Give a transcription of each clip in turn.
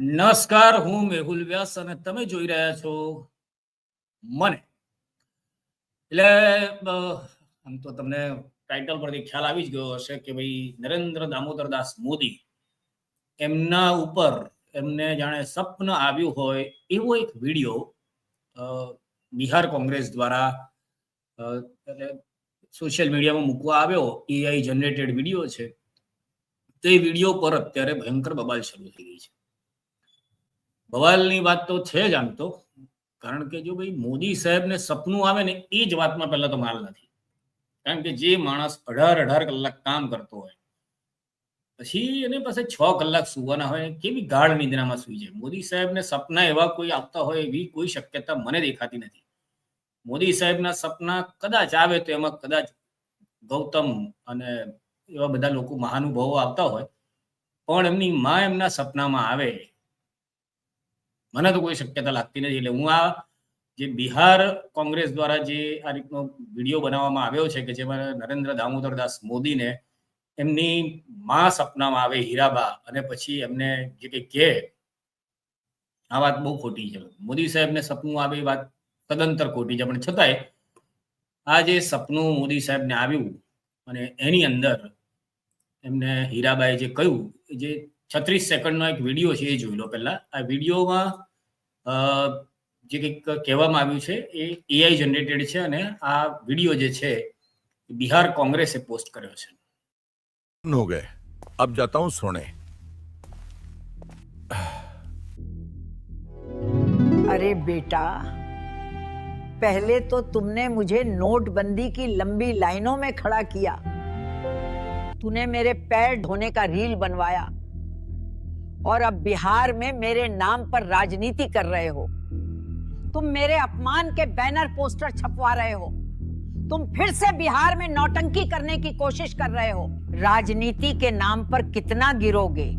નમસ્કાર, હું મેહુલ વ્યાસ અને તમે જોઈ રહ્યા છો મને. એટલે આમ તો તમને ટાઇટલ પરથી ખ્યાલ આવી જ ગયો હશે કે ભાઈ નરેન્દ્ર દામોદર દાસ મોદી એમના ઉપર એમને જાણે સપન આવ્યું હોય એવો એક વીડિયો બિહાર કોંગ્રેસ દ્વારા સોશિયલ મીડિયામાં મૂકવા આવ્યો એઆઈ જનરેટેડ વીડિયો છે. તે વીડિયો પર અત્યારે ભયંકર બબાલ શરૂ થઈ ગઈ છે. બવાલની વાત તો છે જ આમ તો. કારણ કે જો ભાઈ મોદી સાહેબને સપનું આવે ને એ જ વાતમાં પહેલા તો માલ નથી. કારણ કે જે માણસ અઢાર અઢાર કલાક કામ કરતો હોય, પછી એની પાસે છ કલાક સુવાના હોય, કેવી ગાઢ નિંદ્રામાં સુઈ જાય? મોદી સાહેબને સપના એવા કોઈ આવતા હોય એવી કોઈ શક્યતા મને દેખાતી નથી. મોદી સાહેબના સપના કદાચ આવે તો એમાં કદાચ ગૌતમ અને એવા બધા લોકો મહાનુભાવો આવતા હોય, પણ એમની માં એમના સપનામાં આવે મને તો કોઈ શક્યતા લાગતી નથી એટલે હું આ જે બિહાર કોંગ્રેસ દ્વારા જે આ રીતનો વીડિયો બનાવવામાં આવ્યો છે કે જેમાં નરેન્દ્ર દામોદર દાસ મોદીને એમની માં સપનામાં આવે હીરાબા અને પછી એમને જે કંઈ કહે, આ વાત બહુ ખોટી છે. મોદી સાહેબને સપનું આવે એ વાત તદંતર ખોટી છે. પણ છતાંય આ જે સપનું મોદી સાહેબને આવ્યું અને એની અંદર એમને હીરાબાએ જે કહ્યું જે છત્રીસ સેકન્ડનો એક વિડીયો છે એ જોઈ લો પહેલા આ વિડીયોમાં અ, જે કંઈક કહેવામાં આવ્યું છે એ એઆઈ જનરેટેડ છે અને આ વિડીયો જે છે એ બિહાર કોંગ્રેસે પોસ્ટ કર્યો છે हो गए अब जाता हूँ सोने अरे बेटा पहले तो तुमने मुझे नोटबंदी की लंबी लाइनों में खड़ा किया तूने मेरे पैर धोने का रील बनवाया और अब बिहार में मेरे नाम पर राजनीति कर रहे हो तुम मेरे अपमान के बैनर पोस्टर छपवा रहे हो तुम फिर से बिहार में नौटंकी करने की कोशिश कर रहे हो राजनीति के नाम पर कितना गिरोगे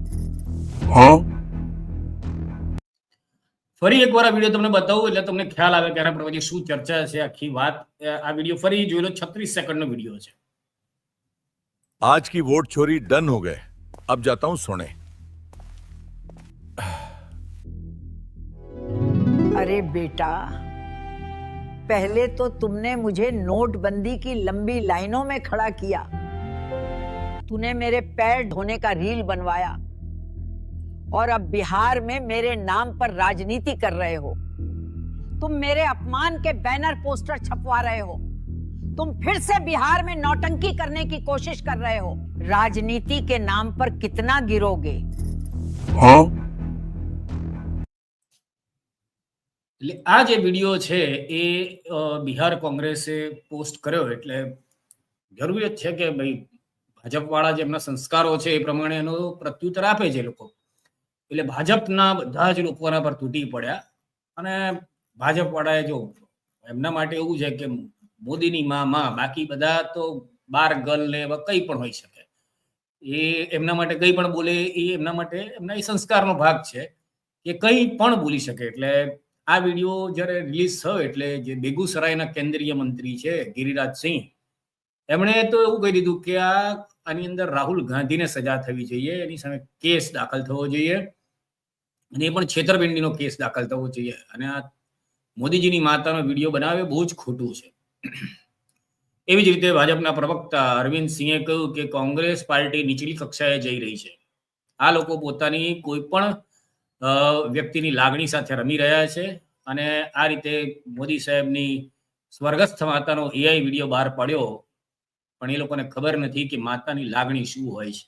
ફરી એકવાર આ વિડીયો તમને બતાવું એટલે તમને ખ્યાલ આવે કે આના પર પછી શું ચર્ચા છે આખી વાત આ વિડીયો ફરી જોઈ લો છત્રીસ સેકન્ડનો વિડીયો છે आज की वोट चोरी डन हो गए अब जाता हूँ सोने अरे बेटा, पहले तो तुमने मुझे नोटबंदी की लंबी लाइनों में खड़ा किया। तूने मेरे पैर धोने का रील बनवाया और अब बिहार में मेरे नाम पर राजनीति कर रहे हो। तुम मेरे अपमान के बैनर पोस्टर छपवा रहे हो। तुम फिर से बिहार में नौटंकी करने की कोशिश कर रहे हो। राजनीति के नाम पर कितना गिरोगे? એટલે આ જે વીડિયો છે એ બિહાર કોંગ્રેસે પોસ્ટ કર્યો એટલે જરૂરિયાત છે કે ભાઈ ભાજપ વાળા જે એમના સંસ્કારો છે એ પ્રમાણે એનો પ્રત્યુત્તર આપે છે લોકો. એટલે ભાજપના બધા જ લોકો એના પર તૂટી પડ્યા. અને ભાજપ વાળાએ જો એમના માટે એવું છે કે મોદીની માં માં, બાકી બધા તો બાર ગર્લ ને કંઈ પણ હોઈ શકે. એ એમના માટે કંઈ પણ બોલે એ એમના માટે એમના એ સંસ્કારનો ભાગ છે કે કંઈ પણ બોલી શકે. એટલે આ વીડિયો જ્યારે રિલીઝ થયો એટલે જે બેગુસરાયના કેન્દ્રીય મંત્રી છે ગિરિરાજ સિંહ, એમણે તો એવું કહી દીધું કે આ આની અંદર રાહુલ ગાંધીને સજા થવી જોઈએ, એની સામે કેસ દાખલ થવો જોઈએ અને એ પણ છેતરપિંડીનો કેસ દાખલ થવો જોઈએ. અને આ મોદીજીની માતાનો વીડિયો બનાવે બહુ જ ખોટું છે. એવી જ રીતે ભાજપના પ્રવક્તા અરવિંદ સિંહે કહ્યું કે કોંગ્રેસ પાર્ટી નીચલી કક્ષાએ જઈ રહી છે. આ લોકો પોતાની કોઈ પણ વ્યક્તિની લાગણી સાથે રમી રહ્યા છે અને આ રીતે મોદી સાહેબની સ્વર્ગસ્થ માતાનો એઆઈ વીડિયો બહાર પડ્યો પણ એ લોકોને ખબર નથી કે માતાની લાગણી શું હોય છે.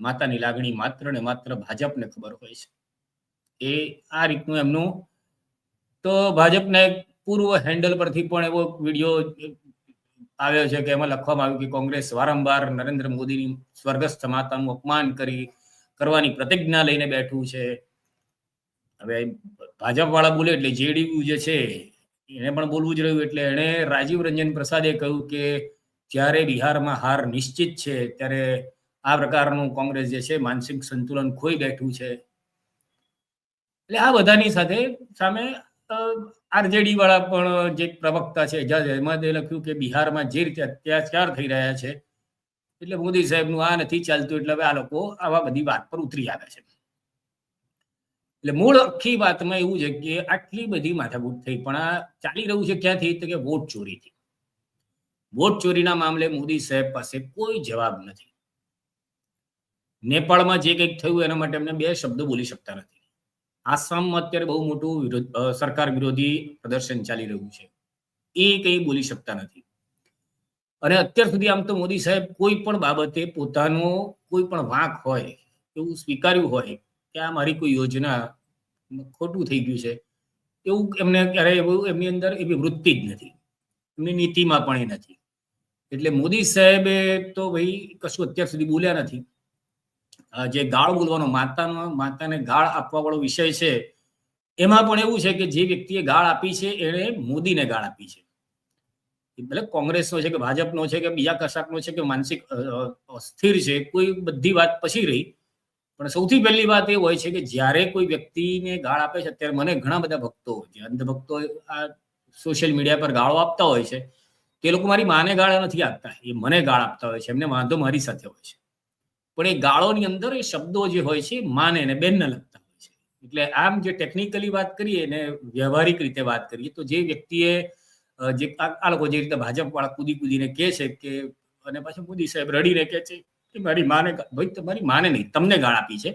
માતાની લાગણી માત્ર ને માત્ર ભાજપને ખબર હોય છે. એ આ રીતનું એમનું તો ભાજપને પૂર્વ હેન્ડલ પરથી પણ એવો વીડિયો આવ્યો છે કે એમાં લખવામાં આવ્યું કે કોંગ્રેસ વારંવાર નરેન્દ્ર મોદીની સ્વર્ગસ્થ માતાનું અપમાન કરી કરવાની પ્રતિજ્ઞા લઈને બેઠું છે. હવે ભાજપ વાળા બોલે એટલે જેડીયુ જે છે, એને પણ બોલવું જ રહ્યું. એટલે એણે રાજીવ રંજન પ્રસાદે કહ્યું કે જ્યારે બિહારમાં હાર નિશ્ચિત છે, ત્યારે આ પ્રકારનું કોંગ્રેસ જે છે, માનસિક સંતુલન ખોઈ બેઠું છે. એટલે આ બધાની સાથે સામે આરજેડી વાળા પણ જે પ્રવક્તા છે, એજાજ અહેમદે લખ્યું કે બિહારમાં જે રીતે અત્યાચાર થઈ રહ્યા છે એટલે મોદી સાહેબનું આ નથી ચાલતું, એટલે હવે આ લોકો આવા બધી વાત પર ઉતરી આવે છે. એટલે મૂળ આખી વાતમાં એવું છે કે આટલી બધી માથાકૂટ થઈ, પણ આ ચાલી રહ્યું છે ક્યાંથી? તો કે વોટ ચોરીથી. વોટ ચોરીના મામલે મોદી સાહેબ પાસે કોઈ જવાબ નથી. નેપાળમાં જે કંઈક થયું એના માટે એમને બે શબ્દો બોલી શકતા નથી. આસામમાં અત્યારે બહુ મોટું વિરોધ સરકાર વિરોધી પ્રદર્શન ચાલી રહ્યું છે. એ કંઈ બોલી શકતા નથી. અને અત્યાર સુધી આમ તો મોદી સાહેબ કોઈ પણ બાબતે પોતાનો કોઈ પણ વાંક હોય, એવું સ્વીકાર્યું હોય કે આ મારી કોઈ યોજના ખોટું થઈ ગયું છે, એવું એમને ક્યારેય એવું એમની અંદર એવી વૃત્તિ જ નથી. એમની નીતિમાં પણ એ નથી. એટલે મોદી સાહેબે તો ભાઈ કશું અત્યાર સુધી બોલ્યા નથી. જે ગાળ બોલવાનો, માતાનો, માતાને ગાળ આપવા વાળો વિષય છે, એમાં પણ એવું છે કે જે વ્યક્તિએ ગાળ આપી છે, એણે મોદીને ગાળ આપી છે. એ ભલે કોંગ્રેસનો છે કે ભાજપનો છે કે બીજા કશાકનો છે કે માનસિક અ, અ, છે કોઈ બધી વાત પછી રહી. પણ સૌથી પહેલી વાત એ હોય છે કે જ્યારે કોઈ વ્યક્તિને ગાળ આપે છે અત્યારે મને ઘણા બધા ભક્તો જે અંધભક્તો આ સોશિયલ મીડિયા પર ગાળો આપતા હોય છે. તે લોકો મારી માને ગાળ નથી આપતા. એ મને ગાળ આપતા હોય છે એમને વાંધો મારી સાથે હોય છે. પણ એ ગાળોની અંદર એ શબ્દો જે હોય છે માને ને બેનને લગતા હોય છે. એટલે આમ જે ટેકનિકલી વાત કરીએ ને વ્યવહારિક રીતે વાત કરીએ તો જે વ્યક્તિએ જે આ લોકો જે રીતે ભાજપ વાળા કૂદી કૂદીને કહે છે કે, અને પાછું મોદી સાહેબ રડીને કહે છે કે મારી માને ભાઈ તમારી માને નહીં, તમને ગાળ આપી છે.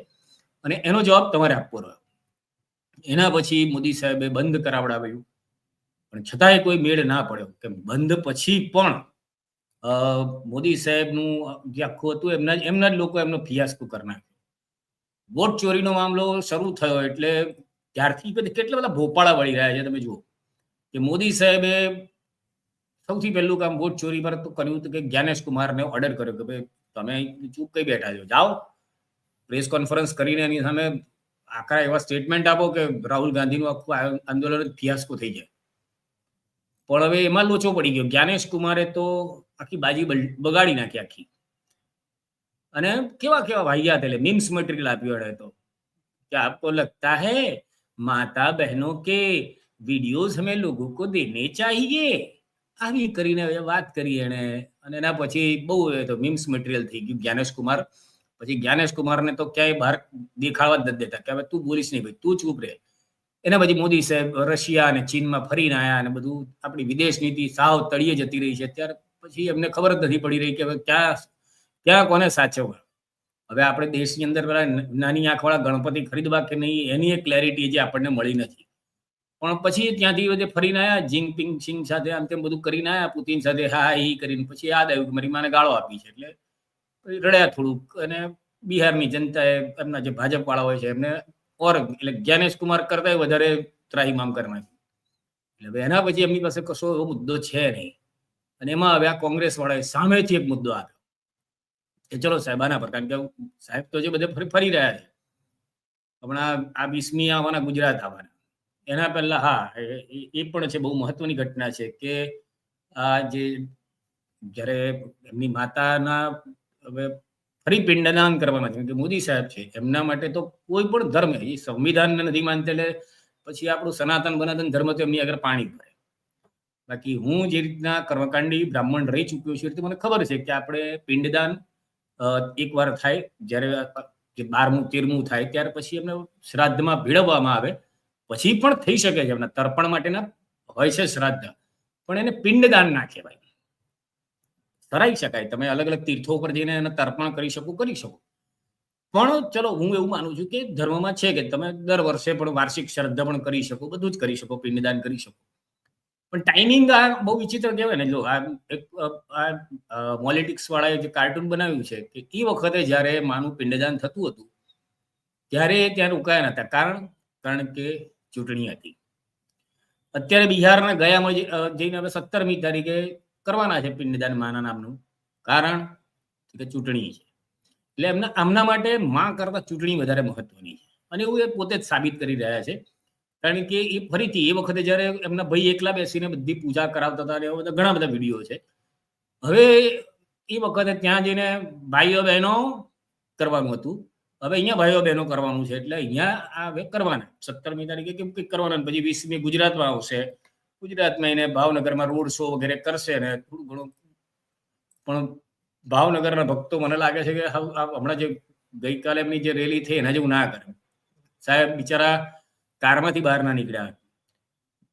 અને એનો જવાબ તમારે આપવો રહ્યો. એના પછી મોદી સાહેબે બંધ કરાવડાવ્યું. પણ છતાંય કોઈ મેળ ના પડ્યો. કે બંધ પછી પણ મોદી સાહેબનું જે આખું હતું એમના જ એમના જ લોકો એમનો ફિયાસ્કો કરી નાખ્યો. વોટ ચોરીનો મામલો શરૂ થયો એટલે ત્યારથી કેટલા બધા ભોપાળા વળી રહ્યા છે તમે જુઓ. કે મોદી સાહેબે સૌથી પહેલું કામ વોટ ચોરી પર તો કર્યું કે જ્ઞાનેશ કુમારને ઓર્ડર કર્યો કે ભાઈ તમે ચૂપ કઈ બેઠા છો? જાઓ. પ્રેસ કોન્ફરન્સ કરીને એની સામે આકરા એવા સ્ટેટમેન્ટ આપો કે રાહુલ ગાંધીનું આખું આંદોલન ફિયાસ્કો થઈ જાય. પણ હવે એમાં લોચો પડી ગયો. જ્ઞાનેશ કુમારે તો આખી બાજી બગાડી નાખી આખી. અને કેવા કેવા વાહિયાત એટલે મીમ્સ મટીરિયલ આપ્યો તો. કે આપકો લગતા હે માતા બહેનો કે વિડીયોઝ હમે લોકો કો દેને ચાહીએ. આવી કરીને વાત કરી એને અને એના પછી બહુ હવે તો મીમ્સ મટીરિયલ થઈ ગયું જ્ઞાનેશ કુમાર. પછી જ્ઞાનેશ કુમારને તો ક્યાંય બહાર દેખાડવા જ નથી દેતા કે હવે તું બોલીશ નહીં ભાઈ, તું ચૂપ રહે. એના પછી મોદી સાહેબ રશિયા અને ચીનમાં ફરીને આવ્યા અને બધું આપણી વિદેશ નીતિ સાવ તળીએ જતી રહી છે. ત્યારે પછી એમને ખબર જ નથી પડી રહી કે હવે ક્યાં ક્યાં કોને સાચવ હવે આપણે દેશની અંદર પેલા નાની આંખવાળા ગણપતિ ખરીદવા કે નહીં, એની એક ક્લેરિટી જે આપણને મળી નથી. પણ પછી ત્યાંથી બધે ફરીને આવ્યા જિંગપિંગ સિંગ સાથે આમ તેમ બધું કરીને આવ્યા પુતિન સાથે હા, હી કરીને પછી યાદ આવ્યું કે મારી માને ગાળો આપી છે એટલે રડ્યા થોડુંક અને બિહારની જનતાએ એમના જે ભાજપ વાળા હોય છે એમને ઓર એટલે જ્ઞાનેશ કુમાર કરતા વધારે ત્રાહીમામ કરી નાખ્યું એટલે હવે એના પછી એમની પાસે કશો એવો મુદ્દો છે નહીં. અને એમાં હવે આ કોંગ્રેસ વાળાએ સામેથી એક મુદ્દો આપ્યો. કે ચલો સાહેબ, આના પર, કારણ કે સાહેબ તો જે બધે ફરી રહ્યા છે. હમણાં આ વીસમી આવવાના ગુજરાત આવવાના. એના પહેલા હા, એ- પણ છે બહુ મહત્વની ઘટના છે કે આ જે જ્યારે એમની માતાના હવે ફરી પિંડદાન કરવાના છે કે મોદી સાહેબ છે, એમના માટે તો કોઈ પણ ધર્મ, એ સંવિધાનને નથી માનતા એટલે પછી આપણું સનાતન બનાતન ધર્મ તો એમની આગળ પાણી ભરે. બાકી હું જે રીતના કર્મકાંડી બ્રાહ્મણ રહી ચૂક્યો છું એ મને ખબર છે કે આપણે પિંડદાન એકવાર થાય, જ્યારે બારમું, તેરમું થાય, ત્યાર પછી એમને શ્રાદ્ધમાં ભેળવવામાં આવે. પછી પણ થઈ શકે છે. એમના તર્પણ માટેના હોય છે શ્રાદ્ધ. પણ એને પિંડદાન ના કહેવાય. કરાઈ શકાય. તમે અલગ અલગ તીર્થો ઉપર જઈને એને તર્પણ કરી શકો કરી શકો. પણ ચલો, હું એવું માનું છું કે ધર્મમાં છે કે તમે દર વર્ષે પણ વાર્ષિક શ્રદ્ધા પણ કરી શકો, બધું જ કરી શકો, પિંડદાન કરી શકો. પણ ટાઈમિંગ આ બહુ વિચિત્ર કહેવાય ને. જો આ એક મોલિટિક્સ વાળાએ જે કાર્ટૂન બનાવ્યું છે કે એ વખતે જ્યારે માનું પિંડદાન થતું હતું, ત્યારે ત્યાં રોકાયા નતા. કારણ કારણ કે ચૂંટણી હતી. અત્યારે બિહારના ગયામાં જઈને હવે સત્તરમી તારીખે કરવાના છે પિંડદાન માના નામનું કારણ કે ચૂંટણી છે. એટલે એમના, આમના માટે માં કરતા ચૂંટણી વધારે મહત્વની છે. અને એવું એ પોતે જ સાબિત કરી રહ્યા છે. કારણ કે એ ફરીથી એ વખતે જ્યારે એમના ભાઈ એકલા બેસીને બધી પૂજા કરાવતા હતા એવા બધા ઘણા બધા વીડિયો છે. હવે એ વખતે ત્યાં જઈને ભાઈઓ બહેનો કરવાનું હતું. હવે અહીંયા ભાઈઓ બહેનો કરવાનું છે એટલે અહીંયા આ હવે કરવાના. સત્તરમી તારીખે કેમ કંઈક કરવાના? પછી વીસમી ગુજરાતમાં આવશે. ગુજરાતમાં એને ભાવનગરમાં રોડ શો વગેરે કરશે ને થોડું ઘણું. પણ ભાવનગરના ભક્તો મને લાગે છે કે હમણાં જે ગઈકાલે એમની જે રેલી થઈ એના જેવું ના કરે. સાહેબ બિચારા કારમાંથી બહાર ના નીકળ્યા.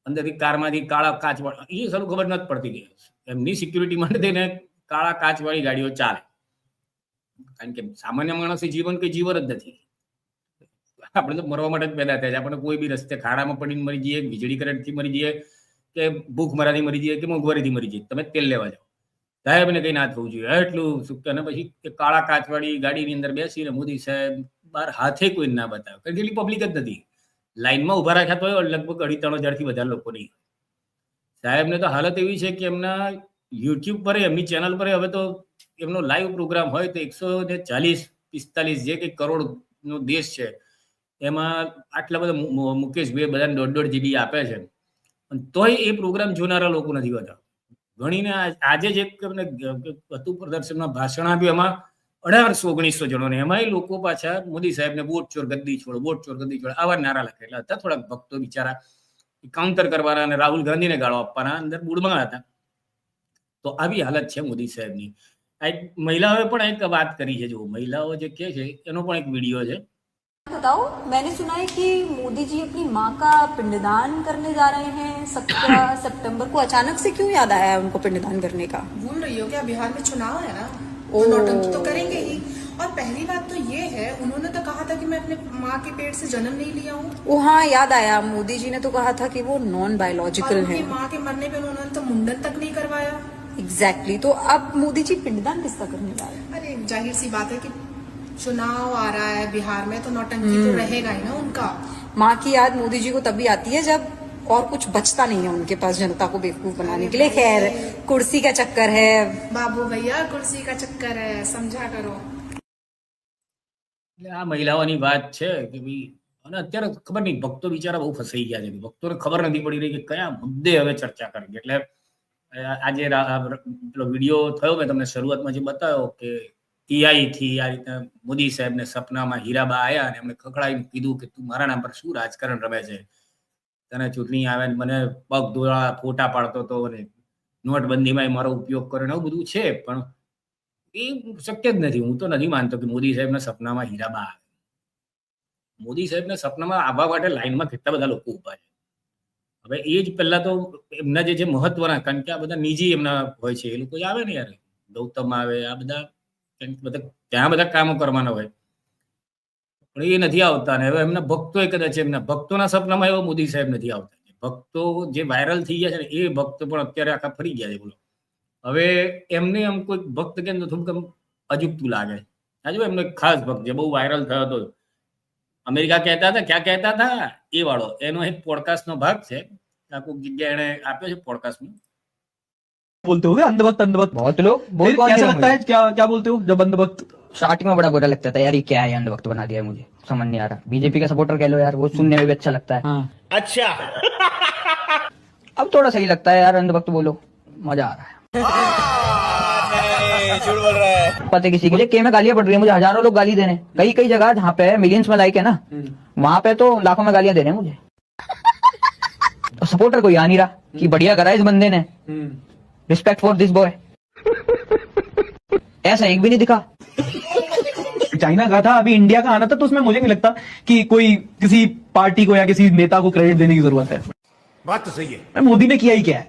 અંદરથી કારમાંથી કાળા કાચવાળા, એ સારું ખબર નથી પડતી એમની સિક્યુરિટી માટે થઈને કાળા કાચવાળી ગાડીઓ ચાલે. કારણ કે સામાન્ય માણસે જીવન કઈ જીવન જ નથી. આપણે તો મરવા માટે જ પેદા થયા છે. આપણે કોઈ બી રસ્તે ખાડામાં પડીને મરી જઈએ, વીજળી કરંટથી મરી જઈએ, કે ભૂખ મરાથી મરી જઈએ, કે મોંઘવારીથી મરી જઈએ, તમે તેલ લેવા જાઓ. સાહેબને કઈ ના થવું જોઈએ. એટલું સુખ અને પછી કે કાળા કાચવાળી ગાડીની અંદર બેસીને મોદી સાહેબ બહાર હાથે કોઈ ના બતાવે. કારણ કે એટલી પબ્લિક જ નથી. લાઈનમાં ઊભા રાખ્યા તો લગભગ અઢી ત્રણ હજારથી વધારે લોકો નહીં. સાહેબને તો હાલત એવી છે કે એમના યુટ્યુબ પર એમની ચેનલ પર હવે તો એમનો લાઈવ પ્રોગ્રામ હોય તો એકસો ને ચાલીસ, પિસ્તાલીસ જે કંઈક કરોડ નો દેશ છે, એમાં આટલા બધા મુકેશભાઈ બધાને દોઢ દોઢ જીબી આપે છે. તોય એ પ્રોગ્રામ જોનારા લોકો નથી હોતા ગણીને આજે જે તમને હતું પ્રદર્શનમાં ભાષણ આપ્યું એમાં અઢારસો, ઓગણીસો જણોને. એમાંય લોકો પાછા મોદી સાહેબને વોટ ચોર ગદ્દી છોડ વોટ ચોર ગદ્દી છોડ, આવા નારા લખેલા હતા. થોડાક ભક્તો બિચારા કાઉન્ટર કરવાના અને રાહુલ ગાંધીને ગાળો આપવાના અંદર બુડમાં હતા. તો આવી હાલત છે મોદી સાહેબની. મહિલાઓએ પણ એક વાત કરી છે જો મહિલાઓ જે કહે છે એનો પણ એક વિડીયો છે बताओ मैंने सुना है कि मोदी जी अपनी माँ का पिंडदान करने जा रहे हैं सत्रह सितंबर को अचानक से क्यों याद आया है उनको पिंडदान करने का भूल रही हो क्या बिहार में चुनाव है ना ओ। तो नौटंकी तो करेंगे ही और पहली बात तो ये है उन्होंने तो कहा था कि मैं अपने माँ के पेट से जन्म नहीं लिया हूँ वो हाँ याद आया मोदी जी ने तो कहा था कि वो नॉन और बायोलॉजिकल उनकी है माँ के मरने पे उन्होंने तो मुंडन तक नहीं करवाया एग्जैक्टली तो अब मोदी जी पिंडदान किसका करने जा रहे हैं अरे जाहिर सी बात है कि चुनाव आ रहा है बिहार में तो नौटंकी तो रहेगा ही ना उनका माँ की याद मोदी जी को तभी आती है जब और कुछ बचता नहीं है उनके पास जनता को बेवकूफ बनाने के लिए खैर कुर्सी का चक्कर है बाबू भैया कुर्सी का चक्कर है समझा करो એટલે આ મહિલાઓની વાત છે કે ભાઈ અને અત્યારે ખબર નહીં ભક્તો બિચારા બહુ ફસાઈ ગયા છે ભક્તોને ખબર નથી પડી રહી કે કયા મુદ્દે હવે ચર્ચા કરવી એટલે અ, આજે પેલો વીડિયો થયો મેં તમને શરૂઆતમાં જે બતાવ્યો કે ટીઆઈ થી આ રીતે મોદી સાહેબને સપનામાં હીરાબા આવ્યા અને એમણે ખખડાવીને કીધું કે તું મારા નામ પર શું રાજકારણ રમે છે? તને ચૂંટણી આવે ને મને પગ ધોળા ફોટા પાડતો હતો અને નોટબંધીમાં મારો ઉપયોગ કર્યો ને એવું બધું છે, પણ એ શક્ય જ નથી. હું તો નથી માનતો કે મોદી સાહેબના સપનામાં હીરાબા આવે. મોદી સાહેબના સપનામાં આવવા માટે લાઈનમાં કેટલા બધા લોકો ઊભા છે. હવે એ જ પહેલા તો એમના જે જે મહત્વના કારણ કે આ બધા નિજી એમના હોય છે, એ લોકો આવે ને યાર. ગૌતમ આવે, આ બધા બધા ત્યાં બધા કામો કરવાના હોય. પણ એ નથી આવતા ને. હવે એમના ભક્તો કદાચ એમના ભક્તોના સપનામાં એવો મોદી સાહેબ નથી આવતા ભક્તો જે વાયરલ થઈ ગયા છે ને, એ ભક્તો પણ અત્યારે આખા ફરી ગયા છે, બોલો. હવે એમને આમ કોઈ ભક્ત કેમ થોડુંક આમ અજુગતું લાગે. આજે એમનો એક ખાસ ભક્ત જે બહુ વાયરલ થયો હતો. અમેરિકા કહેતા હતા, ક્યાં કહેતા હતા? એ વાળો એનો એક પોડકાસ્ટ નો ભાગ છે આ કોઈક જગ્યાએ એને આપ્યો છે પોડકાસ્ટ નું बोलते हो अंधभक्त अंधभक्त बहुत लोग बहुत फिर कैसा लगता है क्या क्या बोलते हो जब अंधभक्त स्टार्टिंग में बड़ा बुरा लगता था यार ये क्या है ये अंधभक्त बना दिया है मुझे समझ नहीं आ रहा बीजेपी का सपोर्टर कह लो यार वो सुनने में भी अच्छा लगता है हाँ अच्छा अब थोड़ा सही लगता है यार अंधभक्त बोलो मजा आ रहा है पता है किसी के लिए? के में गालियाँ पड़ रही है मुझे हज़ारों लोग गाली दे रहे हैं कई कई जगह जहाँ पे मिलियंस में लाइक है ना वहाँ पे तो लाखों में गालियाँ दे रहे हैं मुझे। सपोर्टर कोई आ नहीं रहा कि बढ़िया करा इस बंदे ने। रिस्पेक्ट फॉर दिस बॉय ऐसा एक भी नहीं दिखा। चाइना का था अभी इंडिया का आना था तो उसमें मुझे नहीं लगता कि कोई किसी पार्टी को या किसी नेता को क्रेडिट देने की ज़रूरत है। बात तो सही है। मोदी ने किया ही क्या है?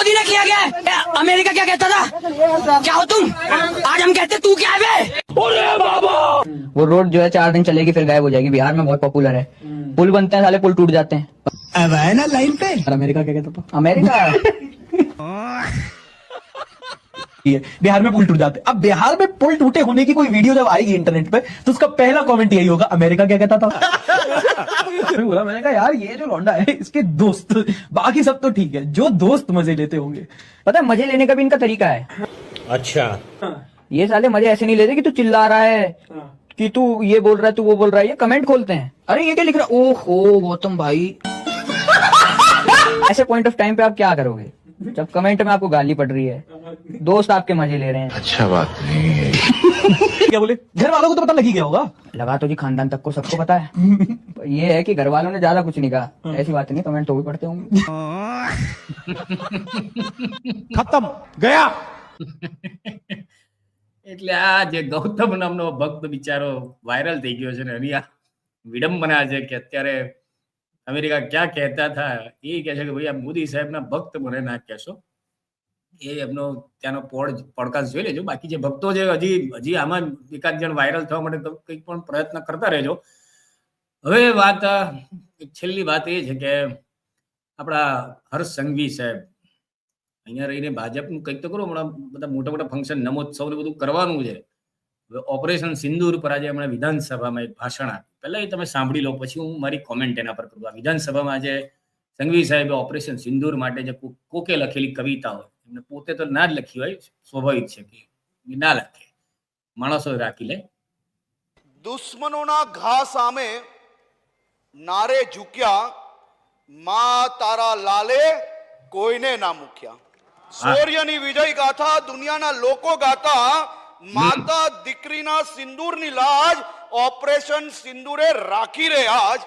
मोदी ने किया गया है? अमेरिका क्या कहता था? क्या हो तुम? आज हम कहते तू क्या है बाबा! वो रोड जो है चार दिन चलेगी फिर गायब हो जाएगी। बिहार में बहुत पॉपुलर है। पुल बनते हैं साले पुल टूट जाते हैं। अब है ना लाइन पे? अमेरिका क्या कहता था? अमेरिका। ये बिहार में पुल टूट जाते अब बिहार में पुल टूटे होने की कोई वीडियो जब आएगी इंटरनेट पे तो उसका पहला कमेंट यही होगा अमेरिका क्या कहता था? बोला मैंने कहा यार ये जो लौंडा है इसके दोस्त बाकी सब तो ठीक है। जो दोस्त मज़े लेते होंगे। पता है मज़े लेने का भी इनका तरीका है। अच्छा। ये साले मज़े ऐसे नहीं लेते कि तू चिल्ला रहा है कि तू ये बोल रहा है तू वो बोल रहा है ये कमेंट खोलते हैं। अरे ये क्या लिख रहा है? ओहो गौतम भाई। ऐसे पॉइंट ऑफ़ टाइम पे आप क्या करोगे? जब कमेंट में आपको गाली पड़ रही है दोस्त आपके मजे ले रहे हैं क्या बोले घर वालों को तो पता लग ही गया होगा लगा तो जी खानदान तक को सबको पता है ये है कि घर वालों ने ज्यादा कुछ नहीं कहा ऐसी बात नहीं कमेंट तो भी पढ़ते होंगे खत्म गया એટલે આ જે ગૌતમ નામનો ભક્ત બિચારો વાયરલ થઈ ગયો છે ને એની આ વિડંબના છે કે અત્યારે અમેરિકા ક્યાં કહેતા હતા? એ કહે છે કે ભાઈ આ મોદી સાહેબના ભક્ત મને ના કહેશો. એ એમનો ત્યાંનો પોડ પોડકાસ્ટ જોઈ લેજો. બાકી જે ભક્તો છે, હજી હજી આમાં એકાદ જણ વાયરલ થવા માટે કંઈક પણ પ્રયત્ન કરતા રહેજો. હવે વાત છેલ્લી વાત એ છે કે આપણા હર્ષ સંઘવી સાહેબ, અહીંયા રહીને ભાજપનું કંઈક તો કરો, હમણાં બધા મોટા મોટા ફંક્શન નમોત્સવ બધું કરવાનું છે. હવે ઓપરેશન સિંદૂર પર આજે હમણાં વિધાનસભામાં એક ભાષણ આપ્યું. પહેલા એ તમે સાંભળી લો પછી હું મારી કોમેન્ટ એના પર કરું. આ વિધાનસભામાં જે સંઘવી સાહેબે ઓપરેશન સિંદૂર માટે જે કોકે લખેલી કવિતા હોય એમને પોતે તો ના જ લખી હોય સ્વાભાવિક છે કે ના લખે. માણસો રાખી લે. દુશ્મનોના ઘા સામે નારે ઝૂક્યા મા તારા લાલે કોઈને ના મૂક્યા. સૂર્યની વિજય ગાથા દુનિયાના લોકો ગાતા માતા દીકરીના સિંદૂરની લાજ ઓપરેશન સિંદુરે રાખી રહ્યા આજ.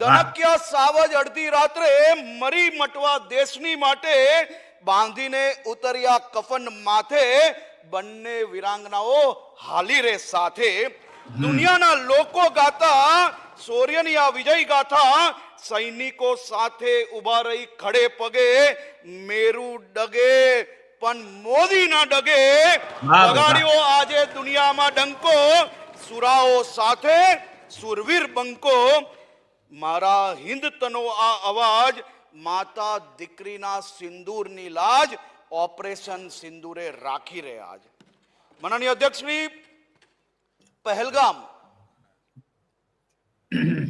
દણક્યા સાવજ અડધી રાત્રે મરી મટવા દેશની માટે બાંધીને ઉતર્યા કફન માથે. બંને વિરાંગનાઓ હાલી રે સાથે. દુનિયાના લોકો ગાતા સૂર્યની આ વિજય ગાથા સૈનિકો સાથે ઊભા રહી ખડે પગે. મેરુ ડગે પણ મોદી ના ડગે બગાડ્યો વગાડ્યો આજે દુનિયામાં ડંકો. સુરાઓ સાથે સુરવીર બંકો. મારા હિન્દ તનો આ અવાજ માતા દીકરીના સિંદૂરની લાજ ઓપરેશન સિંદૂરે રાખી રહ્યા છે. માનનીય અધ્યક્ષશ્રી પહેલગામ,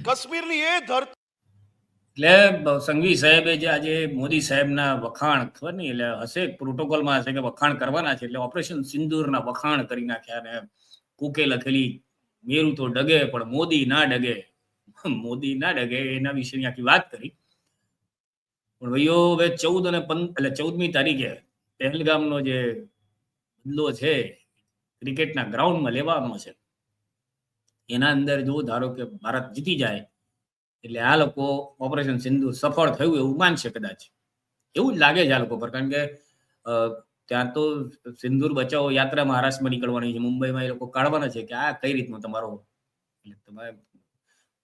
કાશ્મીરની એ ધરતી એટલે સંઘવી સાહેબે જે આજે મોદી સાહેબના વખાણ, ખબર નહીં, એટલે હશે પ્રોટોકોલમાં હશે કે વખાણ કરવાના છે, એટલે ઓપરેશન સિંદૂરના વખાણ કરી નાખ્યા અને કુકે લખેલી મેરું તો ડગે પણ મોદી ના ડગે. મોદી ના ડગે એના વિશેની આખી વાત કરી. પણ ભાઈઓ, હવે ચૌદ અને એટલે ચૌદમી તારીખે પહેલગામનો જે બદલો છે, ક્રિકેટના ગ્રાઉન્ડમાં લેવાનો છે એના અંદર જો ધારો કે ભારત જીતી જાય, એટલે આ લોકો ઓપરેશન સિંધુ સફળ થયું એવું માનશે કદાચ. એવું જ લાગે છે આ લોકો પર, કારણ કે ત્યાં તો સિંદૂર બચાવો યાત્રા મહારાષ્ટ્રમાં નીકળવાની છે. મુંબઈમાં એ લોકો કાઢવાના છે કે આ કઈ રીતનો તમારો એટલે તમારે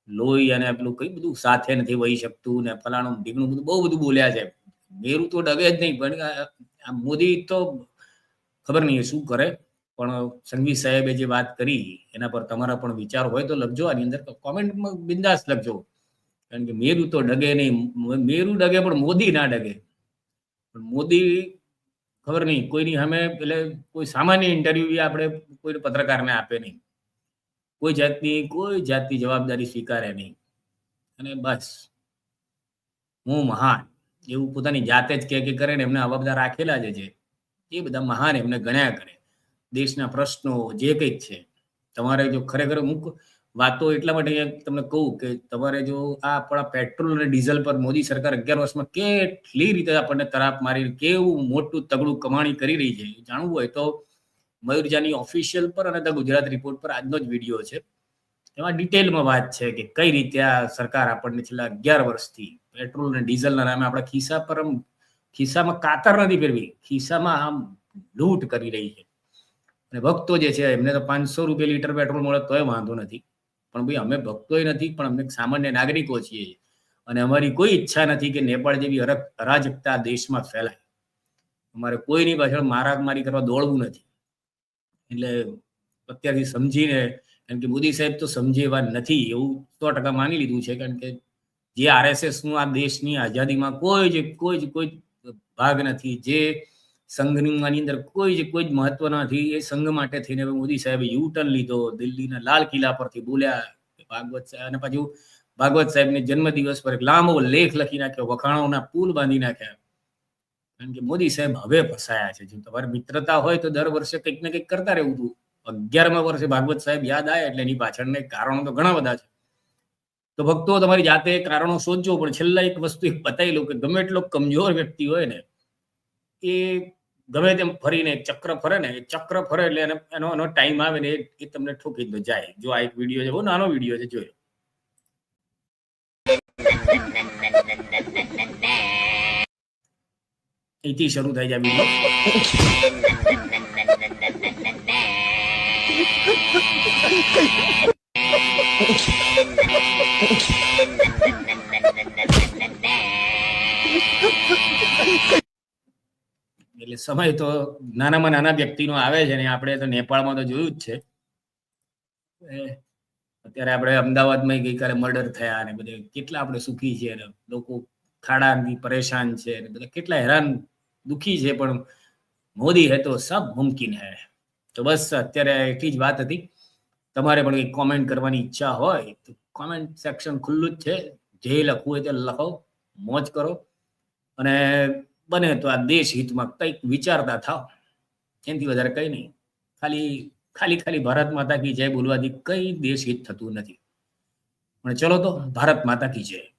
લોહી અને પેલું કઈ બધું સાથે નથી વહી શકતું ને ફલાણું ઢીકણું બધું બહુ બધું બોલ્યા છે. મેરું તો ડગે જ નહીં, પણ આ- મોદી તો ખબર નહીં શું કરે. પણ સંઘવી સાહેબે જે વાત કરી, એના પર તમારા પણ વિચાર હોય તો લખજો. આની અંદર કોમેન્ટમાં બિંદાસ લખજો. કારણ કે મેરુ તો ડગે નહીં. મેરુ ડગે પણ મોદી ના ડગે. પણ મોદી ખબર નહીં. કોઈની સામે, એટલે કોઈ સામાન્ય ઇન્ટરવ્યુ આપણે કોઈ પત્રકારને આપે નહીં. કોઈ જાતની કોઈ જાતની જવાબદારી સ્વીકારે નહીં. અને બસ. હું મહાન. એવું પોતાની જાતે જ કે કે કરે ને, એમને આવા બધા રાખેલા જ છે. એ બધા મહાન એમને ગણ્યા કરે. દેશના પ્રશ્નો જે કંઈક છે. તમારે જો ખરેખર અમુક વાતો એટલા માટે તમને કહું કે તમારે જો આ આપણા પેટ્રોલ અને ડીઝલ પર મોદી સરકાર અગિયાર વર્ષમાં કેટલી રીતે આપણને તરાપ મારી, કેવું મોટું તગડું કમાણી કરી રહી છે જાણવું હોય તો મયુરજાની ઓફિશિયલ પર અને ધ ગુજરાત રિપોર્ટ પર આજનો જ વીડિયો છે. એમાં ડિટેલમાં વાત છે કે કઈ રીતે આ સરકાર આપણને છેલ્લા અગિયાર વર્ષથી પેટ્રોલ અને ડીઝલના નામે આપણા ખિસ્સા પર આમ ખિસ્સામાં કાતર નથી ફેરવી, ખિસ્સામાં આમ લૂંટ કરી રહી છે. અને ભક્તો જે છે એમને તો પાંચસો રૂપિયા લીટર પેટ્રોલ મળે તોય વાંધો નથી. પણ ભાઈ અમે ભક્તોય નથી, પણ અમે સામાન્ય નાગરિકો છીએ. અને અમારી કોઈ ઈચ્છા નથી કે નેપાળ જેવી અરાજકતા દેશમાં ફેલાય. અમારે કોઈની પાછળ મારામારી કરવા દોડવું નથી. એટલે અત્યારથી સમજીને કારણ કે મોદી સાહેબ તો સમજે એવા નથી, એવું સો ટકા માની લીધું છે. કારણ કે જે આરએસએસનું આ દેશની આઝાદીમાં કોઈ જ કોઈ જ, કોઈ ભાગ નથી. જે સંઘની અંદર કોઈ જ કોઈ જ મહત્વ નથી. એ સંઘ માટે થઈને મોદી સાહેબે યુ ટર્ન લીધો, દિલ્હીના લાલ કિલ્લા પરથી બોલ્યા ભાગવત સાહેબ, અને પાછું ભાગવત સાહેબને જન્મદિવસ પર એક લાંબો લેખ લખી નાખ્યો, વખાણોના પુલ બાંધી નાખ્યા. કારણ કે મોદી સાહેબ હવે ફસાયા છે. જો તમારે મિત્રતા હોય તો દર વર્ષે કંઈક ને કંઈક કરતા રહેવું હતું અગિયારમા વર્ષે ભાગવત સાહેબ યાદ આવે એટલે એની પાછળના કારણો તો ઘણા બધા છે. તો ભક્તો, તમારી જાતે કારણો શોધજો, પણ છેલ્લા એક વસ્તુ એક બતાવી લઉં કે ગમે એટલો કમજોર વ્યક્તિ હોય ને, એ ગમે તેમ ફરીને એક ચક્ર ફરે ને ચક્ર ફરે એટલે એને એનો ટાઈમ આવે ને એ- એ તમને ઠોકી જ જાય. જો આ એક વીડિયો છે બહુ નાનો વીડિયો છે જોયો. અહીંથી શરૂ થાય છે વીડિયો એટલે સમય તો નાનામાં નાના વ્યક્તિનો આવે છે ને આપણે તો નેપાળમાં તો જોયું જ છે. અત્યારે આપણે અમદાવાદમાં ગઈકાલે મર્ડર થયા અને બધે કેટલા આપણે સુખી છે અને લોકો ખાડાની પરેશાન છે અને બધા કેટલા હેરાન દુખી છે, પણ મોદી હે તો સબ મુમકિન હે. તો બસ અત્યારે એટલી જ વાત હતી. તમારે પણ કંઈક કોમેન્ટ કરવાની ઈચ્છા હોય તો કોમેન્ટ સેક્શન ખુલ્લું જ છે. જે લખવું હોય તે લખો, મોજ કરો. અને બને તો આ દેશ હિતમાં કંઈક વિચારતા થાવ એનાથી વધારે કંઈ નહીં. ખાલી ખાલી ખાલી ભારત માતા કી જય બોલવાથી કઈ દેશ હિત થતું નથી. પણ ચલો તો, ભારત માતા કી જય.